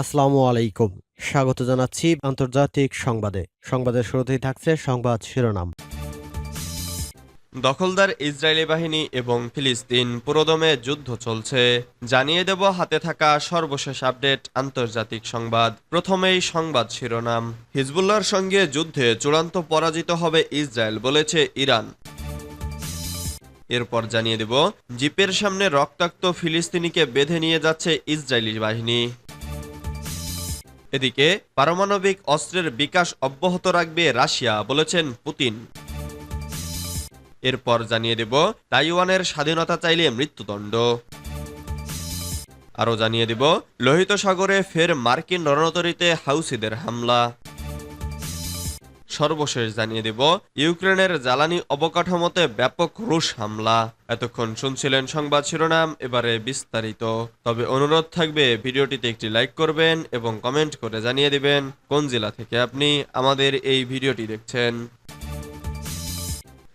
আসসালামু আলাইকুম। স্বাগত জানাচ্ছি আন্তর্জাতিক সংবাদে। সংবাদের শুরুতেই থাকছে সংবাদ শিরোনাম। দখলদার ইসরায়েলি বাহিনী এবং ফিলিস্তিন পুরোদমে যুদ্ধ চলছে। জানিয়ে দেব হাতে থাকা সর্বশেষ আপডেট আন্তর্জাতিক সংবাদ। প্রথমেই সংবাদ শিরোনাম। হিজবুল্লাহর সঙ্গে যুদ্ধে চূড়ান্ত পরাজিত হবে ইসরায়েল বলেছে ইরান। এরপর জানিয়ে দেব, জিপের সামনে রক্তাক্ত ফিলিস্তিনিকে বেঁধে নিয়ে যাচ্ছে ইসরায়েলি বাহিনী। এদিকে পারমাণবিক অস্ত্রের বিকাশ অব্যাহত রাখবে রাশিয়া, বলেছেন পুতিন। এরপর জানিয়ে দেব, তাইওয়ানের স্বাধীনতা চাইলে মৃত্যুদণ্ড। আরও জানিয়ে দেব, লোহিত সাগরে ফের মার্কিন রণতরীতে হাউসিদের হামলা। সর্বশেষ জানিয়ে দেব, ইউক্রেনের জ্বালানি অবকাঠামোতে ব্যাপক রুশ হামলা। এতক্ষণ শুনছিলেন সংবাদ শিরোনাম, এবারে বিস্তারিত। তবে অনুরোধ থাকবে, ভিডিওটিতে একটি লাইক করবেন এবং কমেন্ট করে জানিয়ে দিবেন কোন জেলা থেকে আপনি আমাদের এই ভিডিওটি দেখছেন।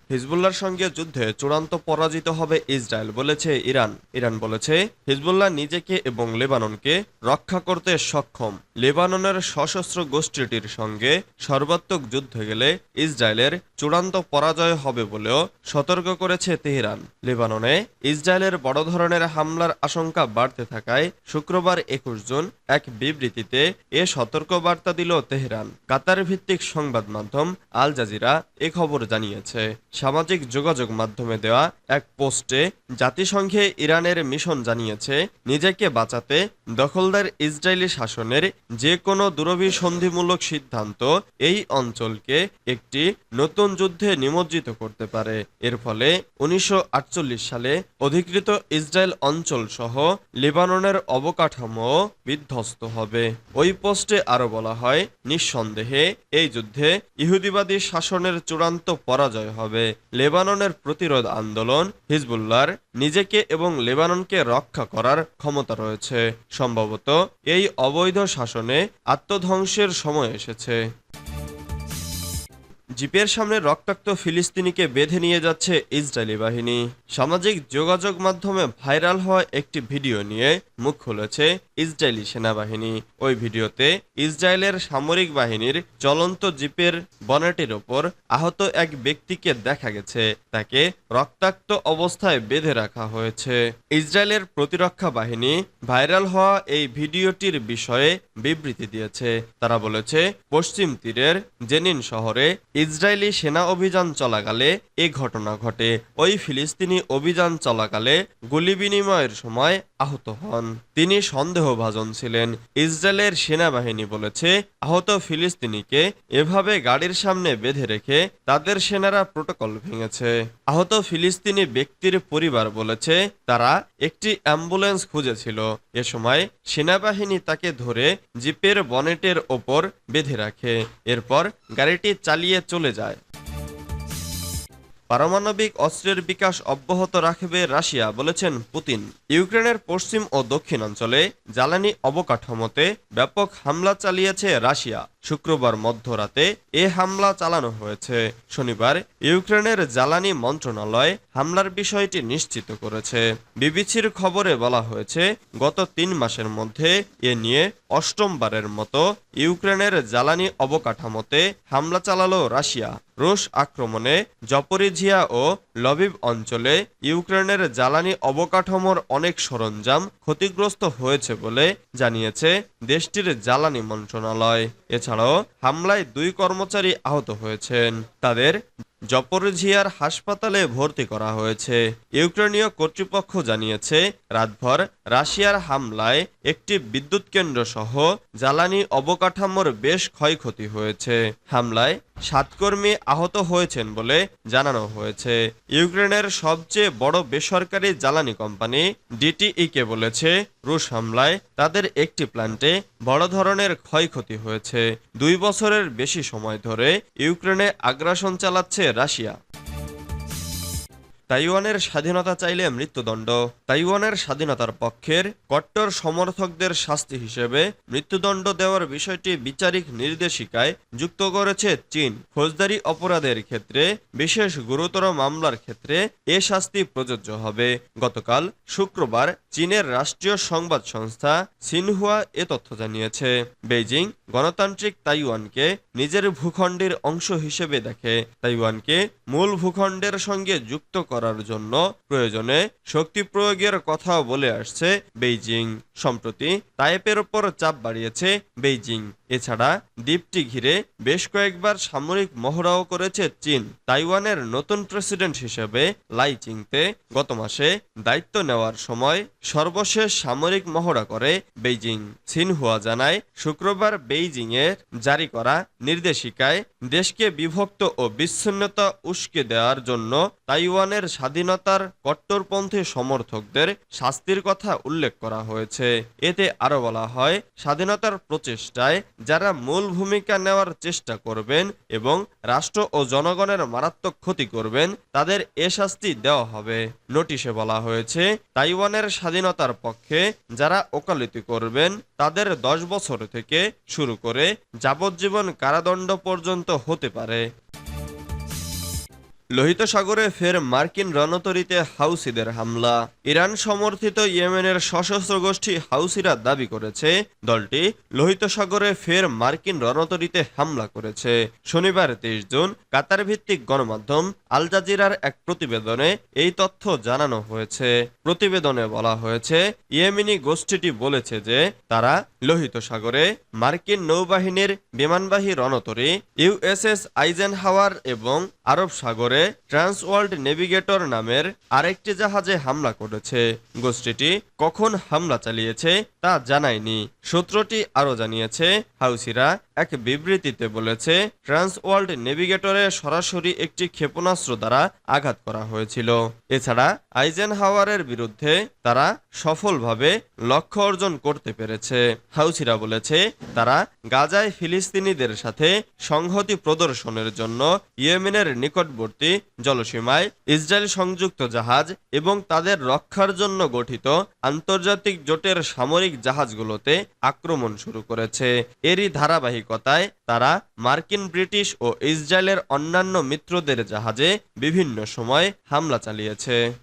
হিজবুল্লাহর সঙ্গে যুদ্ধে চূড়ান্ত পরাজিত হবে ইসরায়েল বলেছে ইরান। ইরান বলেছে, হিজবুল্লাহ নিজেকে এবং লেবাননকে রক্ষা করতে সক্ষম। লেবাননের সশস্ত্র গোষ্ঠীটির সঙ্গে সর্বাত্মক যুদ্ধে গেলে ইসরায়েলের চূড়ান্ত পরাজয় হবে বলেও সতর্ক করেছে তেহরান। লেবাননে ইসরায়েলের বড় ধরনের হামলার আশঙ্কা বাড়তে থাকায় শুক্রবার একুশ জুন এক বিবৃতিতে এ সতর্ক বার্তা দিল তেহরান। কাতার ভিত্তিক সংবাদ মাধ্যম আল জাজিরা এ খবর জানিয়েছে। সামাজিক যোগাযোগ মাধ্যমে দেওয়া এক পোস্টে, জাতিসংঘে ইরানের মিশন জানিয়েছে, নিজেকে বাঁচাতে দখলদার ইসরায়েলি শাসনের যে কোনো দুরভিসন্ধিমূলক সিদ্ধান্ত এই অঞ্চলকে একটি নতুন যুদ্ধে নিমজ্জিত করতে পারে। এর ফলে উনিশশো আটচল্লিশ সালে অধিকৃত ইসরায়েল অঞ্চল সহ লেবাননের অবকাঠামো বিধ্বস্ত হবে। ওই পোস্টে আরও বলা হয়, নিঃসন্দেহে এই যুদ্ধে ইহুদিবাদী শাসনের চূড়ান্ত পরাজয় হবে। লেবাননের প্রতিরোধ আন্দোলন হিজবুল্লাহর নিজেকে এবং লেবাননকে রক্ষা করার ক্ষমতা রয়েছে। সম্ভবত এই অবৈধ শাসনে আত্মধ্বংসের সময় এসেছে। জিপের সামনে রক্তাক্ত ফিলিস্তিনিকে বেঁধে নিয়ে যাচ্ছে ইসরায়েলি বাহিনী। সামাজিক যোগাযোগ মাধ্যমে ভাইরাল হওয়া একটি ভিডিও নিয়ে মুখ খুলেছে ইসরায়েলি সেনাবাহিনী। ওই ভিডিওতে ইসরায়েলের সামরিক বাহিনীর চলন্ত জিপের বনেটের ওপর আহত এক ব্যক্তিকে দেখা গেছে। তাকে রক্তাক্ত অবস্থায় বেঁধে রাখা হয়েছে। ইসরায়েলের প্রতিরক্ষা বাহিনী ভাইরাল হওয়া এই ভিডিওটির বিষয়ে বিবৃতি দিয়েছে। তারা বলেছে, পশ্চিম তীরের জেনিন শহরে ইসরায়েলি সেনা অভিযান চলাকালে এ ঘটনা ঘটে। ওই ফিলিস্তিনি অভিযান চলাকালে গুলি বিনিময়ের সময় আহত হন। তিনি সন্দেহভাজন ছিলেন। ইসরায়েলের সেনাবাহিনী বলেছে, আহত ফিলিস্তিনিকে এভাবে গাড়ির সামনে বেঁধে রেখে তাদের সেনারা প্রোটোকল ভেঙেছে। আহত ফিলিস্তিনি ব্যক্তির পরিবার বলেছে, তারা একটি অ্যাম্বুলেন্স খুঁজেছিল। এ সময় সেনাবাহিনী তাকে ধরে জিপের বনেটের ওপর বেঁধে রাখে। এরপর গাড়িটি চালিয়ে চলে যায়। পারমাণবিক অস্ত্রের বিকাশ অব্যাহত রাখবে রাশিয়া, বলেছেন পুতিন। ইউক্রেনের পশ্চিম ও দক্ষিণাঞ্চলে জ্বালানি অবকাঠামোতে ব্যাপক হামলা চালিয়েছে রাশিয়া। শুক্রবার মধ্যরাতে এ হামলা চালানো হয়েছে। শনিবার ইউক্রেনের জ্বালানি মন্ত্রণালয় হামলার বিষয়টি নিশ্চিত করেছে। বিবিসির খবরে বলা হয়েছে, গত তিন মাসের মধ্যে এ নিয়ে অষ্টমবারের মতো ইউক্রেনের জ্বালানি অবকাঠামোতে হামলা চালালো রাশিয়া। রুশ আক্রমণে জপরিঝিয়া ও লবিব অঞ্চলে ইউক্রেনের জ্বালানি অবকাঠামোর অনেক সরঞ্জাম ক্ষতিগ্রস্ত হয়েছে বলে জানিয়েছে দেশটির জ্বালানি মন্ত্রণালয়। এছাড়াও হামলায় দুই কর্মচারী আহত হয়েছেন। তাদের জপরঝিয়ার হাসপাতালে ভর্তি করা হয়েছে। ইউক্রেনীয় কর্তৃপক্ষ জানিয়েছে, রাতভর রাশিয়ার হামলায় একটি বিদ্যুৎ কেন্দ্র সহ জ্বালানি অবকাঠামোর বেশ ক্ষয়ক্ষতি হয়েছে। হামলায় সাত কর্মী আহত হয়েছেন বলে জানানো হয়েছে। ইউক্রেনের সবচেয়ে বড় বেসরকারি জ্বালানি কোম্পানি ডিটিইকে বলেছে রুশ হামলায় তাদের একটি প্ল্যান্টে বড় ধরনের ক্ষয়ক্ষতি হয়েছে। দুই বছরের বেশি সময় ধরে ইউক্রেনে আগ্রাসন চালাচ্ছে রাশিয়া। তাইওয়ানের স্বাধীনতা চাইলে মৃত্যুদণ্ড। তাইওয়ানের স্বাধীনতার পক্ষের কট্টর সমর্থকদের শাস্তি হিসেবে মৃত্যুদণ্ড দেওয়ার বিষয়টি বিচারিক নির্দেশিকায় যুক্ত করেছে চীন। ফৌজদারি অপরাধের ক্ষেত্রে, বিশেষ গুরুতর মামলার ক্ষেত্রে এ শাস্তি প্রযোজ্য হবে। গতকাল শুক্রবার চীনের রাষ্ট্রীয় সংবাদ সংস্থা সিনহুয়া এ তথ্য জানিয়েছে। বেইজিং গণতান্ত্রিক তাইওয়ানকে নিজের ভূখণ্ডের অংশ হিসেবে দেখে। তাইওয়ানকে মূল ভূখণ্ডের সঙ্গে যুক্ত করার জন্য প্রয়োজনে শক্তি প্রয়োগের কথাও বলে আসছে বেইজিং। সম্প্রতি তাইপের ওপর চাপ বাড়িয়েছে বেইজিং। এছাড়া দ্বীপটি ঘিরে বেশ কয়েকবার সামরিক মহড়াও করেছে চীন। তাইওয়ানের নতুন প্রেসিডেন্ট হিসেবে লাই চিংতে গত মাসে দায়িত্ব নেওয়ার সময় সর্বশেষ সামরিক মহড়া করে বেইজিং। সিনহুয়া জানায়, শুক্রবার বেইজিংয়ের জারি করা নির্দেশিকায় দেশকে বিভক্ত ও বিচ্ছিন্নতা উস্কে দেওয়ার জন্য তাইওয়ানের স্বাধীনতার কট্টরপন্থী সমর্থকদের শাস্তির কথা উল্লেখ করা হয়েছে। এতে আরও বলা হয়, স্বাধীনতার প্রচেষ্টায় যারা মূল ভূমিকা নেওয়ার চেষ্টা করবেন এবং রাষ্ট্র ও জনগণের মারাত্মক ক্ষতি করবেন, তাদের এ শাস্তি দেওয়া হবে। নোটিশে বলা হয়েছে, তাইওয়ানের স্বাধীনতার পক্ষে যারা ওকালতি করবেন, তাদের দশ বছর থেকে শুরু করে যাবজ্জীবন কারাদণ্ড পর্যন্ত হতে পারে। লোহিত সাগরে ফের মার্কিন রণতরীতে হাউসিদের হামলা। ইরান সমর্থিত ইয়েমেনের সশস্ত্র গোষ্ঠী হাউসিরা দাবি করেছে, দলটি লোহিত সাগরে ফের মার্কিন রণতরীতে হামলা করেছে। শনিবার তেইশ জুন কাতার ভিত্তিক গণমাধ্যম আল জাজিরার এক প্রতিবেদনে এই তথ্য জানানো হয়েছে। প্রতিবেদনে বলা হয়েছে, ইয়েমেনি গোষ্ঠীটি বলেছে যে তারা লোহিত সাগরে মার্কিন নৌবাহিনীর বিমানবাহী রণতরী, ইউএসএস আইজেন হাওয়ার এবং আরব সাগরে ট্রান্স ওয়ার্ল্ড নেভিগেটর নামের আরেকটি জাহাজে হামলা করেছে। গোষ্ঠীটি কখন হামলা চালিয়েছে তা জানায়নি। সূত্রটি আরও জানিয়েছে, হাউসিরা এক বিবৃতিতে বলেছে ট্রান্স ওয়ার্ল্ড নেভিগেটরে সরাসরি একটি ক্ষেপণাস্ত্র দ্বারা আঘাত করা হয়েছিল। এছাড়া আইজেন হাওয়ারের বিরুদ্ধে তারা সফলভাবে লক্ষ্য অর্জন করতে পেরেছে। হাউসিরা বলেছে, তারা গাজায় ফিলিস্তিনিদের সাথে সংহতি প্রদর্শনের জন্য ইয়েমেনের নিকটবর্তী জলসীমায় ইসরায়েল সংযুক্ত জাহাজ এবং তাদের রক্ষার জন্য গঠিত আন্তর্জাতিক জোটের সামরিক জাহাজগুলোতে আক্রমণ শুরু করেছে। এরই ধারাবাহিকতায় তারা মার্কিন, ব্রিটিশ ও ইসরায়েলের অন্যান্য মিত্রদের জাহাজে বিভিন্ন সময় হামলা চালিয়েছে।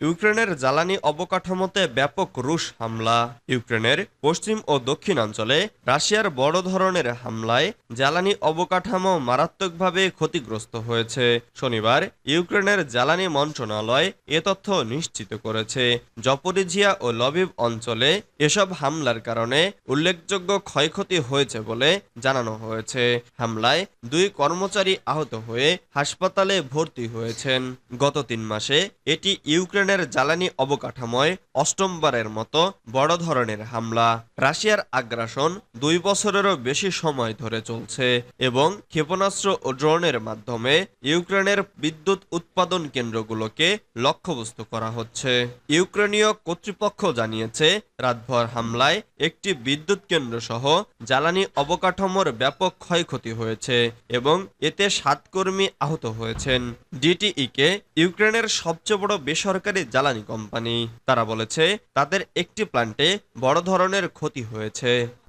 ইউক্রেনের জ্বালানি অবকাঠামোতে ব্যাপক রুশ হামলা। ইউক্রেনের পশ্চিম ও দক্ষিণাঞ্চলে রাশিয়ার বড় ধরনের হামলায় জ্বালানি অবকাঠামো মারাত্মকভাবে ক্ষতিগ্রস্ত হয়েছে। শনিবার ইউক্রেনের জ্বালানি মন্ত্রণালয় এ তথ্য নিশ্চিত করেছে। জপরিজিয়া ও লবিব অঞ্চলে এসব হামলার কারণে উল্লেখযোগ্য ক্ষয়ক্ষতি হয়েছে বলে জানানো হয়েছে। হামলায় দুই কর্মচারী আহত হয়ে হাসপাতালে ভর্তি হয়েছেন। গত তিন মাসে এটি ইউক্রেনের জ্বালানি অবকাঠামোয় অষ্টমবারের মতো বড় ধরনের হামলা। রাশিয়ার আগ্রাসন দুই বছরেরও বেশি সময় ধরে চলছে এবং ক্ষেপণাস্ত্র ও ড্রোনের মাধ্যমে ইউক্রেনের বিদ্যুৎ উৎপাদন কেন্দ্রগুলোকে লক্ষ্যবস্তু করা হচ্ছে। ইউক্রেনীয় কর্তৃপক্ষ জানিয়েছে, রাতভর হামলায় একটি বিদ্যুৎ কেন্দ্র সহ জ্বালানি অবকাঠামোর ব্যাপক ক্ষয়ক্ষতি হয়েছে এবং এতে সাত কর্মী আহত হয়েছেন। ডিটিইকে ইউক্রেনের সবচেয়ে বড় বেসরকারি জ্বালানি কোম্পানি। তারা বলেছে তাদের একটি প্ল্যান্টে বড় ধরনের ক্ষতি হয়েছে।